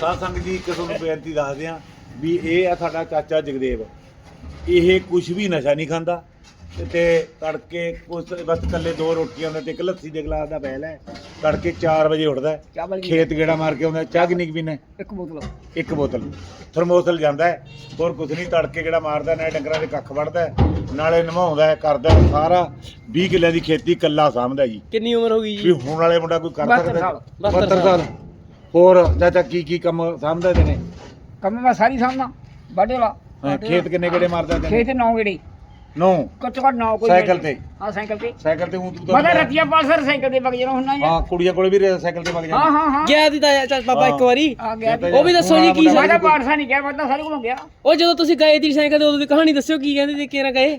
ਸਾਧ ਸੰਗਤ ਜੀ ਇੱਕ ਤੁਹਾਨੂੰ ਬੇਨਤੀ ਦੱਸਦੇ ਆ ਵੀ ਇਹ ਆ ਸਾਡਾ ਚਾਚਾ ਜਗਦੇਵ। ਇਹ ਕੁਝ ਵੀ ਨਸ਼ਾ ਨਹੀਂ ਖਾਂਦਾ ਤੇ- ਤੜਕੇ ਕੁਛ ਬਸ ਕੱਲੇ ਦੋ ਰੋਟੀਆਂ ਹੁੰਦਾ ਤੇ ਇੱਕ ਲੱਸੀ ਦੇ ਗਲਾਸ ਦਾ ਬੈਲ ਹੈ। ਤੜਕੇ 4 ਵਜੇ ਉੱਠਦਾ ਹੈ, ਖੇਤ ਗੇੜਾ ਮਾਰ ਕੇ ਆਉਂਦਾ ਹੈ, ਚਾਹ ਕਿੰਨੀ ਕੁ ਪੀਣਾ ਹੈ? ਇੱਕ ਬੋਤਲ। ਇੱਕ ਬੋਤਲ। ਥਰਮੋਸਲ ਜਾਂਦਾ ਹੈ। ਹੋਰ ਕੁਝ ਨਹੀਂ ਤੜਕੇ ਜਿਹੜਾ ਮਾਰਦਾ ਨਾ ਡੰਗਰਾਂ ਦੇ ਕੱਖ ਵੜਦਾ ਹੈ, ਨਾਲੇ ਨਵਾਉਂਦਾ ਹੈ ਕਰਦਾ ਹੈ, ਸਾਰਾ। 20 ਕਿੱਲਿਆਂ ਦੀ ਖੇਤੀ ਕੱਲਾ ਸਾਂਭਦਾ ਜੀ। ਕਿੰਨੀ ਉਮਰ ਹੋ ਗਈ ਵੀ ਜੀ ਹੁਣ ਵਾਲੇ ਮੁੰਡਾ ਕੋਈ ਕਰ 72 ਸਕਦਾ ਸਾਲ। 72 ਸਾਲ। ਹੋਰ ਚਾਚਾ ਕੀ ਕੀ ਕੰਮ ਸਾਂਭਦਾ ਤੇ ਨੇ ਕੰਮ ਮੈਂ ਸਾਰੀ ਸਾਹਮਣਾ ਬਾਡੇ ਲਾ ਹਾਂ, ਖੇਤ ਕਿੰਨੇ ਗੇੜੇ ਮਾਰਦਾ ਤੇ ਖੇਤ ਨੌ ਗੇੜੀ। ਨੌ? ਘੱਟੋ ਘੱਟ ਨੌ ਕੋਈ ਸਾਈਕਲ ਤੇ? ਹਾਂ ਸਾਈਕਲ ਤੇ। ਸਾਈਕਲ ਤੇ ਊਂ ਤੂੰ ਮੈਂ ਤਾਂ ਰਤੀਆ ਪਾਸਰ ਸਾਈਕਲ ਤੇ ਵਗ ਜਾਣਾ ਜੀ ਹਾਂ ਕੁੜੀਆਂ ਕੋਲੇ ਵੀ ਰੇ- ਸਾਈਕਲ ਤੇ ਵਗ ਹਾਂ ਜਾਂਦੇ। ਹਾਂ ਹਾਂ। ਗਿਆ ਦੀ ਤਾਂ ਚਾਚਾ ਬਾਬਾ ਇੱਕ ਵਾਰੀ। ਆ ਗਿਆ। ਉਹ ਵੀ ਦੱਸੋ ਜੀ ਕੀ ਮੈਂ ਤਾਂ ਪਾਰਸਾ ਨਹੀਂ ਗਿਆ ਮੈਂ ਤਾਂ ਸਾਰੇ ਕੋਲੋਂ ਗਿਆ। ਉਹ ਜਦੋਂ ਤੁਸੀਂ ਗਏ ਸੀ ਸਾਈਕਲ ਤੇ ਉਦੋਂ ਦੀ ਕਹਾਣੀ ਦੱਸਿਓ ਕੀ ਕਹਿੰਦੇ ਸੀ ਕਿਹਨਾਂ ਗਏ?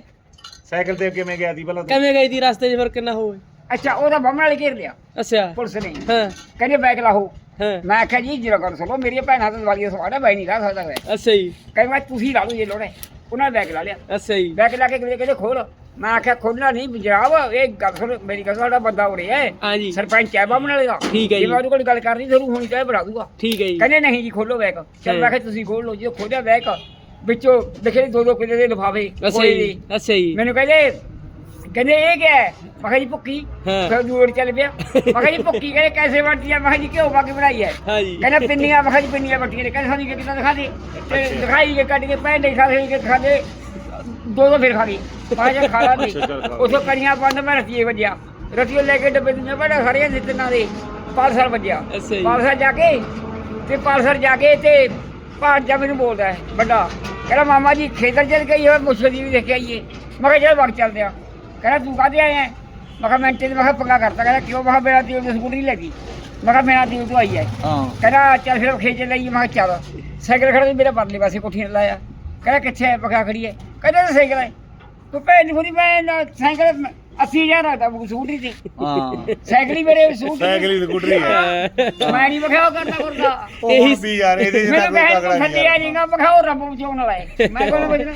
ਸਾਈਕਲ ਤੇ ਕਿਵੇਂ ਗਿਆ ਸੀ ਪਹਿਲਾਂ ਤੂੰ? ਕਿਵੇਂ ਗਏ ਸੀ ਰਸਤੇ 'ਚ ਫਿਰ ਕਿੰਨਾ ਹੋਵੇ ਅੱਛਾ ਉਹਦਾ ਬੰਮਣ ਵਾਲੇ ਘੇਰ ਲਿਆ। ਅੱਛਾ। ਪੁਲਿਸ ਨੇ। ਹਾਂ। ਕਹਿੰਦੇ ਬੈਗ ਲਾਹੋ ਹਾਂ। ਮੈਂ ਆਖਿਆ ਜੀ ਜਰਾ ਕਰ ਸਲੋ ਮੇਰੀਆਂ ਭੈਣਾਂ ਤਾਂ ਵਾਲੀਆਂ ਸਵਾੜਾ ਬੈ ਨਹੀਂ ਲਾ ਸਕਦਾ ਮੈਂ ਅੱਛਾ ਜੀ। ਕਹਿੰਦੇ ਮੈਂ ਤੁਸੀਂ ਲਾ ਲਓ ਜੇ ਲੋੜ ਹੈ ਉਹਨਾਂ ਬੈਗ ਲਾ ਲਿਆ। ਅੱਛਾ ਜੀ। ਬੈਗ ਲਾ ਕੇ ਕਹਿੰਦੇ ਕਹਿੰਦੇ ਖੋਲ। ਮੈਂ ਆਖਿਆ ਖੋਲਣਾ ਨਹੀਂ ਜਨਾਬ ਇਹ ਗੱਲ ਸੁਣ ਮੇਰੀ ਗੱਲ ਸਾਡਾ ਬੰਦਾ ਹੋ ਰਿਹਾ ਹੈ। ਹਾਂ ਜੀ। ਸਰਪੰਚ ਹੈ ਬਾਹਮਣ ਵਾਲੇ ਦਾ। ਠੀਕ ਹੈ ਜੇ ਜੀ। ਮੈਂ ਉਹਦੇ ਕੋਲ ਗੱਲ ਕਰਨੀ ਜ਼ਰੂਰ ਹੋਣੀ ਚਾਹੇ ਬਣਾ ਦੂਗਾ। ਠੀਕ ਹੈ ਜੀ। ਕਹਿੰਦੇ ਨਹੀਂ ਜੀ ਖੋਲੋ ਬੈਗ ਚਲ ਹਾਂ। ਮੈਂ ਕਿਹਾ ਤੁਸੀਂ ਖੋਲ ਲਓ ਜਦੋਂ ਖੋਲਿਆ ਬੈਗ ਵਿੱਚੋਂ ਦਿਖੇ ਦੋ ਦੋ ਕਿਲੇ ਦੇ ਲਿਫਾਫੇ ਅੱਛਾ ਜੀ। ਅੱਛਾ ਜੀ। ਮੈਨੂੰ ਕਹਿੰਦੇ ਕਹਿੰਦੇ ਇਹ ਕੀ ਹੈ? ਮੈਂ ਕਿਹਾ ਜੀ ਭੁੱਕੀ। ਹਾਂ। ਫਿਰ ਦੂਰ ਚੱਲ ਪਿਆ। ਮੈਂ ਕਿਹਾ ਜੀ ਭੁੱਕੀ ਕਹਿੰਦੇ ਕੈਸੇ ਬਣਦੀ ਹੈ ਮੈਂ ਕਿਹਾ ਜੀ ਘਿਓ ਪਾ ਕੇ ਬਣਾਈ ਹੈ। ਹਾਂ ਜੀ। ਕਹਿੰਦਾ ਪਿੰਨੀਆਂ ਮੈਂ ਕਿਹਾ ਜੀ ਪਿੰਨੀਆਂ ਬੱਟੀਆਂ ਨੇ। ਕਹਿੰਦੇ ਸਾਨੂੰ ਕਿ ਕਿਦਾਂ ਦਿਖਾ ਦੇ। ਤੇ ਦਿਖਾਈ ਕੇ ਕੱਢ ਕੇ ਪੈਣ ਦੇ ਖਾ ਕੇ ਖਾ ਦੇ। ਦੋ ਦੋ ਫਿਰ ਖਾ ਗਈ। ਮੈਂ ਕਿਹਾ ਖਾ ਲਾ ਨਹੀਂ ਅੱਛਾ, ਚੱਲ ਖਾ ਲਾ। ਉਥੋਂ ਕਰੀਆਂ ਬੰਦ ਮੈਂ ਰਤੀਏ ਵੱਜਿਆ। ਰਤੀਏ ਲੈ ਕੇ ਡੱਬੇ ਦੀਆਂ ਬੜਾ ਸਾਰੀਆਂ ਨਿਤਨਾਂ ਦੇ। ਪਾਲਸਰ ਵੱਜਿਆ। ਅੱਛਾ ਜੀ। ਪਾਲਸਰ ਜਾ ਕੇ ਤੇ ਪਾਲਸਰ ਜਾ ਕੇ ਤੇ ਭਾਂਜਾ ਮੈਨੂੰ ਬੋਲਦਾ ਹੈ ਵੱਡਾ। ਕਹਿੰਦਾ ਮਾਮਾ ਜੀ ਖੇਤਰ ਚੱਲ ਗਈ ਹੋਏ ਮੁਸ਼ਕਲ ਜੀ ਵੀ ਦੇਖ ਕੇ ਆਈਏ। ਮੈਂ ਕਿਹਾ ਚਲ ਵਗ ਚੱਲਦੇ ਆ। ਕਹਿੰਦਾ ਤੂੰ ਕਾਹਦੇ ਆਇਆ? ਮੈਂ ਕਿਹਾ ਮੈਂ ਤੇ ਮੈਂ ਪੰਗਾ ਕਰਤਾ। ਕਹਿੰਦਾ ਕਿਉਂ? ਮੈਂ ਕਿਹਾ ਮੇਰਾ ਦਿਲ ਦੀ ਸਕੂਟਰੀ ਲੱਗੀ ਮੈਂ ਕਿਹਾ ਮੇਰਾ ਦਿਲ ਤੋਂ ਆਈ ਹੈ। ਹਾਂ। ਕਹਿੰਦਾ ਚੱਲ ਫਿਰ ਖੇਚ ਲਈ। ਮੈਂ ਕਿਹਾ ਚੱਲ। ਸਾਈਕਲ ਖੜਾ ਸੀ ਮੇਰੇ ਪਰਲੇ ਪਾਸੇ ਕੋਠੀ ਨਾਲ ਲਾਇਆ। ਕਹਿੰਦਾ ਕਿੱਥੇ ਹੈ ਪਕਾ ਖੜੀ ਹੈ ਕਹਿੰਦਾ ਸਾਈਕਲ ਹੈ ਤੂੰ ਨੂੰ ਨਹੀਂ ਮੈਂ ਨਾ ਸਾਈਕਲ 80000 ਦਾ ਤਾਂ ਸਕੂਟਰੀ ਤੇ ਹਾਂ। ਸਾਈਕਲ ਹੀ ਮੇਰੇ ਸਕੂਟਰੀ ਸਾਈਕਲ ਹੀ ਸਕੂਟਰੀ ਹੈ। ਮੈਂ ਨਹੀਂ ਵਿਖਾਓ ਕਰਦਾ ਕਰਦਾ ਹੁਣ ਵੀ ਯਾਰ ਇਹਦੇ ਜਿਹੜਾ ਮੈਨੂੰ ਕੋਈ ਕਹੇ ਤਗੜਾ ਤੂੰ ਨਹੀਂ ਥੱਲੇ ਆ ਯਾਰ। ਜਾਏਗਾ ਵਿਖਾਓ ਰੱਬ ਬਚਾਉਣ ਵਾਲਾ ਹੈ। ਮੈਂ ਕੋਲ ਬਚਣਾ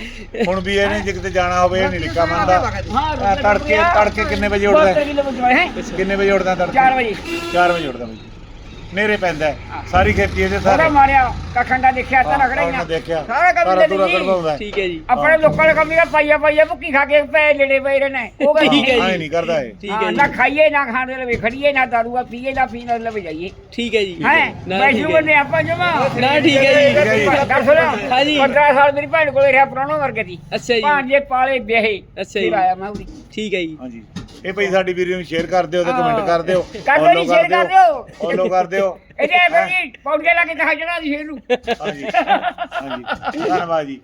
ਹੁਣ ਵੀ ਇਹਨੇ ਜੇ ਕਿਤੇ ਜਾਣਾ ਹੋਵੇ ਇਹ ਨਹੀਂ ਲਿਖਾ ਮੰਨਦਾ। ਹਾਂ ਤੜਕੇ ਤੜਕੇ ਕਿੰਨੇ ਵਜੇ ਉੱਠਦਾ ਹੈ? ਕਿੰਨੇ ਵਜੇ ਉੱਠਦਾ ਤੜਕੇ? 4 ਵਜੇ। 4 ਵਜੇ ਉੱਠਦਾ ਬਈ। ਨੇਰੇ ਪੈਂਦਾ ਹੈ। ਸਾਰੀ ਖੇਤੀ ਇਹਦੇ ਉਹਦਾ ਸਾਰੇ ਮਾਰਿਆ ਕਖੰਡਾ ਦੇਖਿਆ ਤਾਂ ਹੀ ਨਾ ਦੇਖਿਆ। ਸਾਰਾ ਕੰਮ ਸਾਰਾ ਹੀ। ਹੈ। ਠੀਕ ਹੈ ਜੀ। ਆਪਣੇ ਲੋਕਾਂ ਦੇ ਕੰਮ ਪਾਈਆ ਪਾਈਆ ਭੁੱਕੀ ਖਾ ਕੇ ਪੈ ਲੜੇ ਪਏ ਰਹੇ ਨੇ। ਉਹ ਗੱਲ ਠੀਕ ਹੈ ਜੀ। ਐਂ ਨਹੀਂ ਕਰਦਾ ਇਹ। ਠੀਕ ਹਾਂ, ਹੈ ਨਾ ਜੀ ਖਾਈਏ ਨਾ ਖਾਣੇ ਲਵੇ ਖੜੀਏ ਨਾ ਦਾਰੂਆ ਪੀਏ ਨਾ ਪੀਣ ਲਵੇ ਜਾਈਏ। ਠੀਕ ਹੈ ਜੀ। ਹੈ? ਨਾ, ਬੈਠੂ ਠੀਕ ਹੈ ਆਪਾਂ ਜਮਾ। ਨਾ ਠੀਕ ਹੈ ਜੀ। ਠੀਕ ਹੈ ਜੀ। ਗੱਲ ਸੁਣੋ ਹਾਂਜੀ। 15 ਸਾਲ ਮੇਰੀ ਭੈਣ ਕੋਲੇ ਰਿਹਾ ਪੁਰਾਣੋ ਵਰਗੇ ਦੀ। ਅੱਛਾ ਜੀ। ਭਾਂਜੇ ਪਾਲੇ ਵਿਆਹੇ। ਅੱਛਾ ਜੀ। ਫਿਰ ਆਇਆ ਮੈਂ ਉਰੀ ਠੀਕ ਹੈ ਜੀ। ਹਾਂਜੀ। ਇਹ ਭਈ ਸਾਡੀ ਵੀਡੀਓ ਨੂੰ ਸ਼ੇਅਰ ਕਰ ਦਿਓ ਤੇ। ਕਮੈਂਟ ਕਰ ਦਿਓ। ਕਰ ਦਿਓ ਜੀ, share ਕਰ ਦਿਓ। ਫੋਲੋ ਕਰ ਦਿਓ। ਇਹਦੇ ਫਿਰ ਜੀ ਪੌਂਡੇ ਲਾ ਕੇ ਦਿਖਾ ਜਣਾ ਸੀ ਇਹਨੂੰ ਹਾਂਜੀ। ਹਾਂਜੀ। ਧੰਨਵਾਦ ਜੀ।